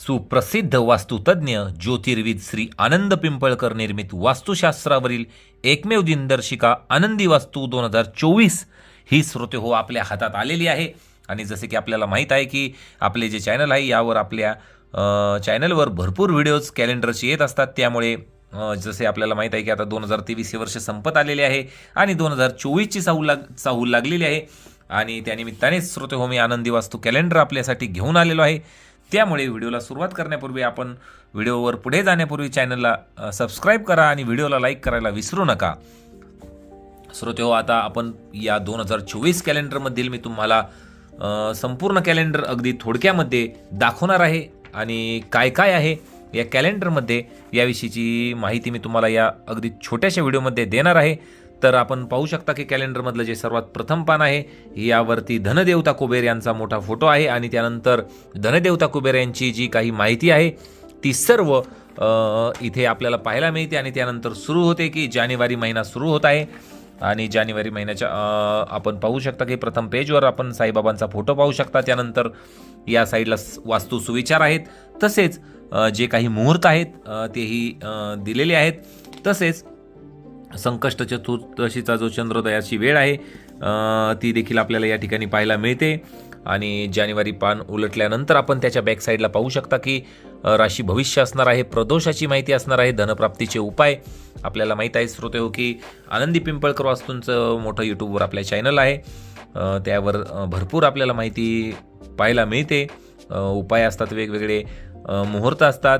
सुप्रसिद्ध वास्तुतज्ञ ज्योतिर्विद श्री आनंद पिंपळकर निर्मित वास्तुशास्त्रावरील एकमेव दिनदर्शिका आनंदी वास्तू दोन हजार चोवीस ही श्रोते हो आपल्या हातात आलेली आहे. आणि जसे की आपल्याला माहीत आहे की आपले जे चॅनल आहे यावर आपल्या चॅनलवर भरपूर व्हिडिओज कॅलेंडरचे येत असतात. त्यामुळे जसे आपल्याला माहीत आहे की आता दोन हजार तेवीस हे वर्ष संपत आलेले आहे आणि दोन हजार चोवीसची चाहूल लाग चाहूल लागलेली आहे. आणि त्यानिमित्तानेच श्रोते हो मी आनंदी वास्तू कॅलेंडर आपल्यासाठी घेऊन आलेलो आहे. त्यामुळे व्हिडिओला सुरुवात करण्यापूर्वी आपण व्हिडिओवर पुढे जाण्यापूर्वी चॅनलला सबस्क्राईब करा आणि व्हिडिओला लाईक करायला विसरू नका. श्रोते हो, आता आपण या दोन हजार चोवीस कॅलेंडरमधील मी तुम्हाला संपूर्ण कॅलेंडर अगदी थोडक्यामध्ये दाखवणार आहे आणि काय काय आहे या कॅलेंडरमध्ये याविषयीची माहिती मी तुम्हाला या अगदी छोट्याशा व्हिडिओमध्ये देणार आहे. तर आपण पाहू शकता की कॅलेंडरमधलं जे सर्वात प्रथम पान आहे यावरती धनदेवता कुबेर यांचा मोठा फोटो आहे आणि त्यानंतर धनदेवता कुबेर यांची जी काही माहिती आहे ती सर्व इथे आपल्याला पाहायला मिळते आणि त्यानंतर सुरू होते की जानेवारी महिना सुरू होत आहे आणि जानेवारी महिन्याच्या आपण पाहू शकता की प्रथम पेजवर आपण साईबाबांचा फोटो पाहू शकता. त्यानंतर या साईडला वास्तू सुविचार आहेत. तसेच जे काही मुहूर्त आहेत तेही दिलेले आहेत. तसेच संकष्ट चतुर्दशीचा जो चंद्रोदयाची वेळ आहे ती देखील आपल्याला या ठिकाणी पाहायला मिळते. आणि जानेवारी पान उलटल्यानंतर आपण त्याच्या बॅकसाईडला पाहू शकता की राशी भविष्य असणार आहे प्रदोषाची माहिती असणार आहे धनप्राप्तीचे उपाय. आपल्याला माहीत आहे श्रोते हो की आनंदी पिंपळकर वास्तूंचं मोठं यूट्यूबवर आपल्या चॅनल आहे. त्यावर भरपूर आपल्याला माहिती पाहायला मिळते. उपाय असतात वेगवेगळे मुहूर्त असतात.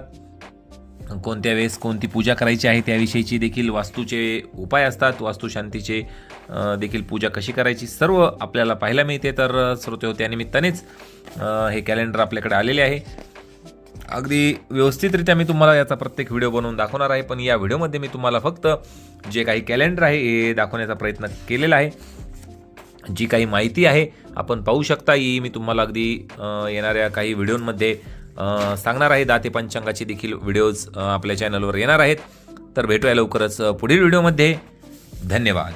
कोणत्या वेळेस कोणती पूजा करायची आहे त्याविषयीची देखील वास्तूचे उपाय असतात वास्तुशांतीचे देखील पूजा कशी करायची सर्व आपल्याला पाहायला मिळते. तर श्रोते हो त्यानिमित्तानेच हे कॅलेंडर आपल्याकडे आलेले आहे. अगदी व्यवस्थितरित्या मी तुम्हाला याचा प्रत्येक व्हिडिओ बनवून दाखवणार आहे पण या व्हिडिओमध्ये मी तुम्हाला फक्त जे काही कॅलेंडर आहे हे दाखवण्याचा प्रयत्न केलेला आहे. जी काही माहिती आहे आपण पाहू शकता. ही मी तुम्हाला अगदी येणाऱ्या काही व्हिडिओमध्ये सांगणार आहे दाते पंचांगाचे देखील व्हिडिओज आपल्या चॅनलवर येणार आहेत. तर भेटूया लवकरच पुढील व्हिडिओमध्ये धन्यवाद.